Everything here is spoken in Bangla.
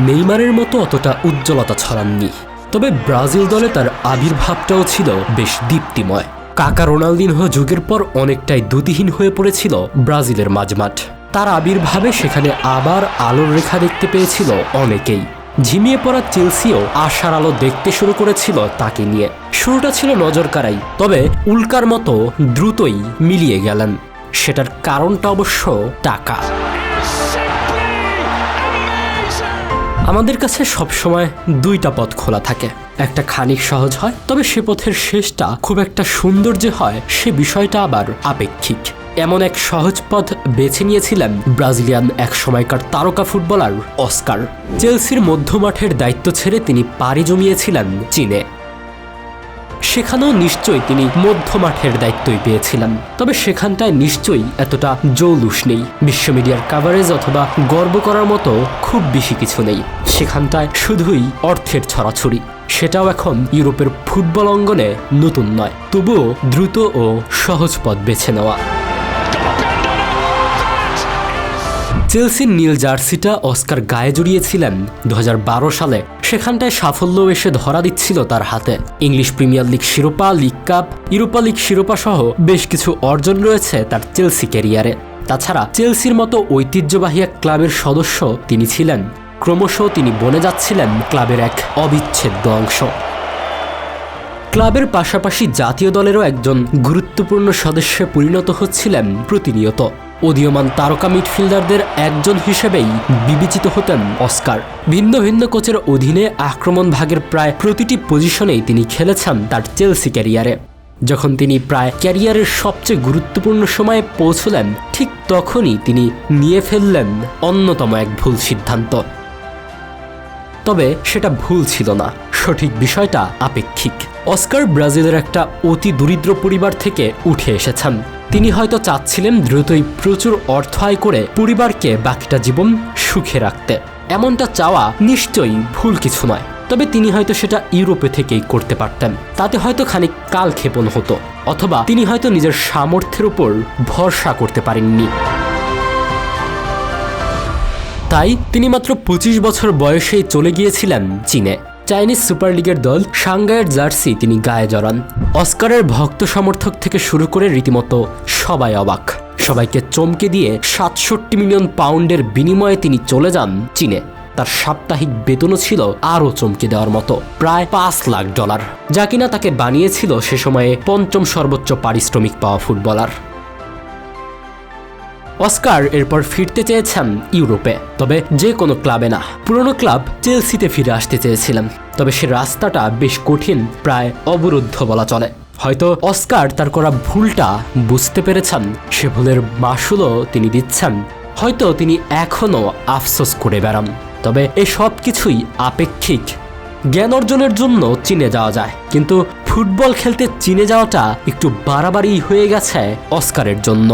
নেইমারের মতো অতটা উজ্জ্বলতা ছড়াননি। তবে ব্রাজিল দলে তার আবির্ভাবটাও ছিল বেশ দীপ্তিময়। কাকা রোনালদিনহো যুগের পর অনেকটাই দ্যুতিহীন হয়ে পড়েছিল ব্রাজিলের মাঝমাঠ। তার আবির্ভাবে সেখানে আবার আলোর রেখা দেখতে পেয়েছিল অনেকেই। ঝিমিয়ে পড়া চেলসিও আশার আলো দেখতে শুরু করেছিল তাকে নিয়ে। শুরুটা ছিল নজর কাড়াই তবে উল্কার মতো দ্রুতই মিলিয়ে গেলেন। সেটার কারণটা অবশ্য টাকা। আমাদের কাছে সবসময় দুইটা পথ খোলা থাকে। একটা খানিক সহজ হয়, তবে সে পথের শেষটা খুব একটা সুন্দর যে হয়, সে বিষয়টা আবার আপেক্ষিক। এমন এক সহজ পথ বেছে নিয়েছিলেন ব্রাজিলিয়ান এক সময়কার তারকা ফুটবলার অস্কার। চেলসির মধ্যমাঠের দায়িত্ব ছেড়ে তিনি পাড়ি জমিয়েছিলেন চীনে। সেখানেও নিশ্চয়ই তিনি মধ্যমাঠের দায়িত্বই পেয়েছিলেন। তবে সেখানটায় নিশ্চয়ই এতটা জৌলুস নেই। বিশ্ব মিডিয়ার কাভারেজ অথবা গর্ব করার মতো খুব বেশি কিছু নেই। সেখানটায় শুধুই অর্থের ছড়াছড়ি। সেটাও এখন ইউরোপের ফুটবল অঙ্গনে নতুন নয়। তবুও দ্রুত ও সহজ পথ বেছে নেওয়া। চেলসির নীল জার্সিটা অস্কার গায়ে জড়িয়েছিলেন দু হাজার বারো সালে। সেখানটায় সাফল্য এসে ধরা দিচ্ছিল তার হাতে। ইংলিশ প্রিমিয়ার লিগ শিরোপা, লিগ কাপ, ইউরোপা লিগ শিরোপা সহ বেশ কিছু অর্জন রয়েছে তার চেলসি ক্যারিয়ারে। তাছাড়া চেলসির মতো ঐতিহ্যবাহী এক ক্লাবের সদস্য তিনি ছিলেন। ক্রমশ তিনি বনে যাচ্ছিলেন ক্লাবের এক অবিচ্ছেদ্য অংশ। ক্লাবের পাশাপাশি জাতীয় দলেরও একজন গুরুত্বপূর্ণ সদস্যে পরিণত হচ্ছিলেন প্রতিনিয়ত। উদীয়মান তারকা মিডফিল্ডারদের একজন হিসেবেই বিবেচিত হতেন অস্কার। ভিন্ন ভিন্ন কোচের অধীনে আক্রমণ ভাগের প্রায় প্রতিটি পজিশনেই তিনি খেলেছেন তার চেলসি ক্যারিয়ারে। যখন তিনি প্রায় ক্যারিয়ারের সবচেয়ে গুরুত্বপূর্ণ সময়ে পৌঁছলেন, ঠিক তখনই তিনি নিয়ে ফেললেন অন্যতম এক ভুল সিদ্ধান্ত। তবে সেটা ভুল ছিল না, সঠিক বিষয়টা আপেক্ষিক। অস্কার ব্রাজিলের একটা অতি দরিদ্র পরিবার থেকে উঠে এসেছেন। তিনি হয়তো চাচ্ছিলেন দ্রুতই প্রচুর অর্থ আয় করে পরিবারকে বাকিটা জীবন সুখে রাখতে। এমনটা চাওয়া নিশ্চয়ই ভুল কিছু নয়। তবে তিনি হয়তো সেটা ইউরোপে থেকেই করতে পারতেন। তাতে হয়তো খানিক কাল ক্ষেপণ হতো, অথবা তিনি হয়তো নিজের সামর্থ্যের উপর ভরসা করতে পারেননি। তাই তিনি মাত্র পঁচিশ বছর বয়সেই চলে গিয়েছিলেন চীনে। চাইনিজ সুপার লিগের দল সাংগাইয়ের জার্সি তিনি গায়ে জড়ান। অস্কারের ভক্ত সমর্থক থেকে শুরু করে রীতিমতো সবাই অবাক। সবাইকে চমকে দিয়ে সাতষট্টি মিলিয়ন পাউন্ডের বিনিময়ে তিনি চলে যান চীনে। তার সাপ্তাহিক বেতনও ছিল আরও চমকে দেওয়ার মতো, প্রায় পাঁচ লাখ ডলার। যা কিনা তাকে বানিয়েছিল সে সময়ে পঞ্চম সর্বোচ্চ পারিশ্রমিক পাওয়া ফুটবলার। অস্কার এরপর ফিরতে চেয়েছেন ইউরোপে, তবে যে কোনো ক্লাবে না। পুরনো ক্লাব চেলসিতে ফিরে আসতে চেয়েছিলেন, তবে সে রাস্তাটা বেশ কঠিন, প্রায় অবরুদ্ধ বলা চলে। হয়তো অস্কার তার করা ভুলটা বুঝতে পেরেছেন, সে ভুলের মাসুলও তিনি দিচ্ছেন। হয়তো তিনি এখনও আফসোস করে বেড়ান, তবে এই সব কিছুই আপেক্ষিক। জ্ঞান অর্জনের জন্য চীনে যাওয়া যায়, কিন্তু ফুটবল খেলতে চীনে যাওয়াটা একটু বাড়াবাড়ি হয়ে গেছে অস্কারের জন্য।